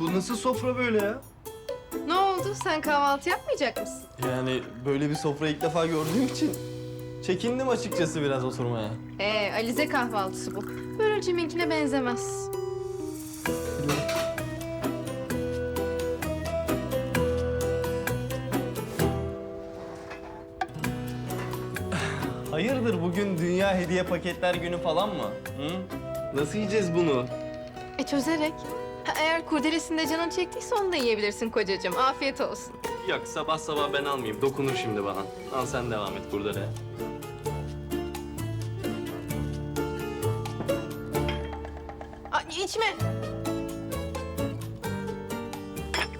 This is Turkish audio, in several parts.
Bu nasıl sofra böyle ya? Ne oldu? Sen kahvaltı yapmayacak mısın? Yani böyle bir sofra ilk defa gördüğüm için çekindim açıkçası biraz oturmaya. Ee, Alize kahvaltısı bu. Börülceminkine benzemez. Hayırdır bugün dünya hediye paketler günü falan mı? Hı? Nasıl yiyeceğiz bunu? E çözerek. Ha, eğer kurdelesinde canın çektiyse onu da yiyebilirsin kocacığım. Afiyet olsun. Yok sabah sabah ben almayayım. Dokunur şimdi bana. Al sen devam et de. Aa, içme.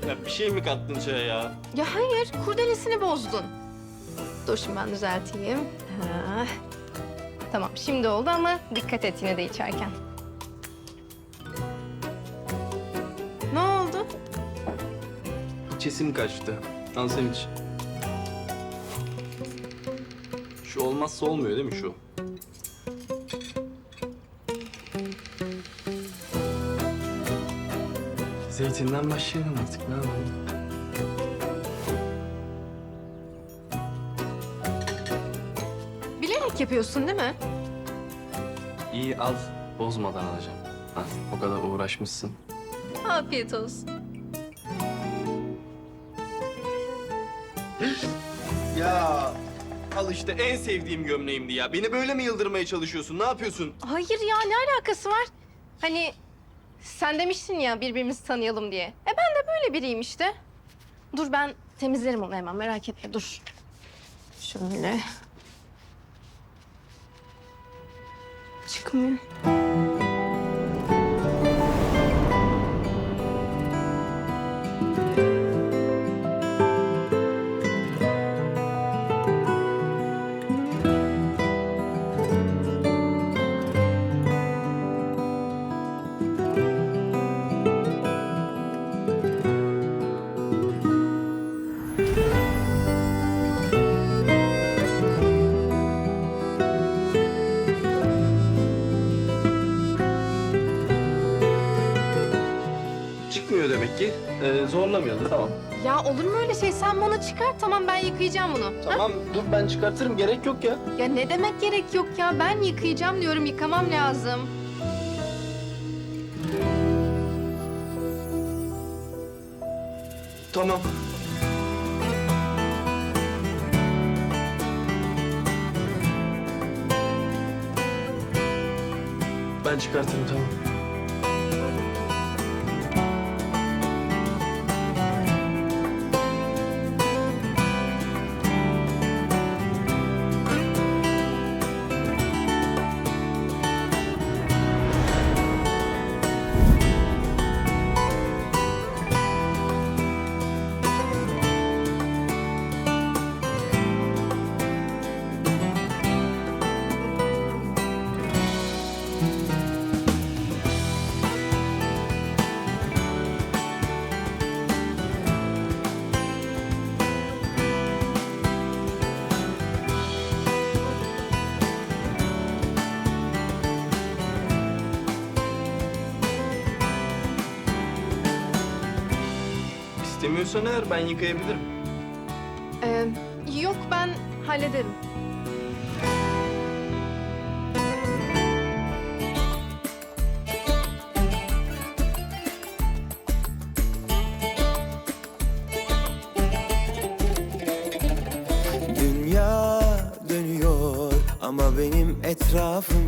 Ya bir şey mi kattın çaya ya? Ya hayır, kurdelesini bozdun. Dur şimdi ben düzelteyim. Ha. Tamam, şimdi oldu ama dikkat et yine de içerken. İçesim kaçtı. Al sen iç. Şu olmazsa olmuyor değil mi şu? Zeytinden başlayalım artık ne yapalım? Bilerek yapıyorsun değil mi? İyi al. Bozmadan alacağım. Al, o kadar uğraşmışsın. Afiyet olsun. Ya al işte en sevdiğim gömleğimdi ya. Beni böyle mi yıldırmaya çalışıyorsun? Ne yapıyorsun? Hayır ya, ne alakası var? Hani sen demiştin ya birbirimizi tanıyalım diye. E ben de böyle biriyim işte. Dur ben temizlerim onu hemen, merak etme dur. Şöyle. Çıkmıyor. Ee, zorlamayalım tamam. Ya olur mu öyle şey? Sen bunu çıkar, tamam ben yıkayacağım bunu. Tamam dur ben çıkartırım gerek yok ya. Ya ne demek gerek yok ya? Ben yıkayacağım diyorum, yıkamam lazım. Tamam. Ben çıkartırım tamam. İstemiyorsan eğer ben yıkayabilirim. Ee, yok ben hallederim. Dünya dönüyor ama benim etrafım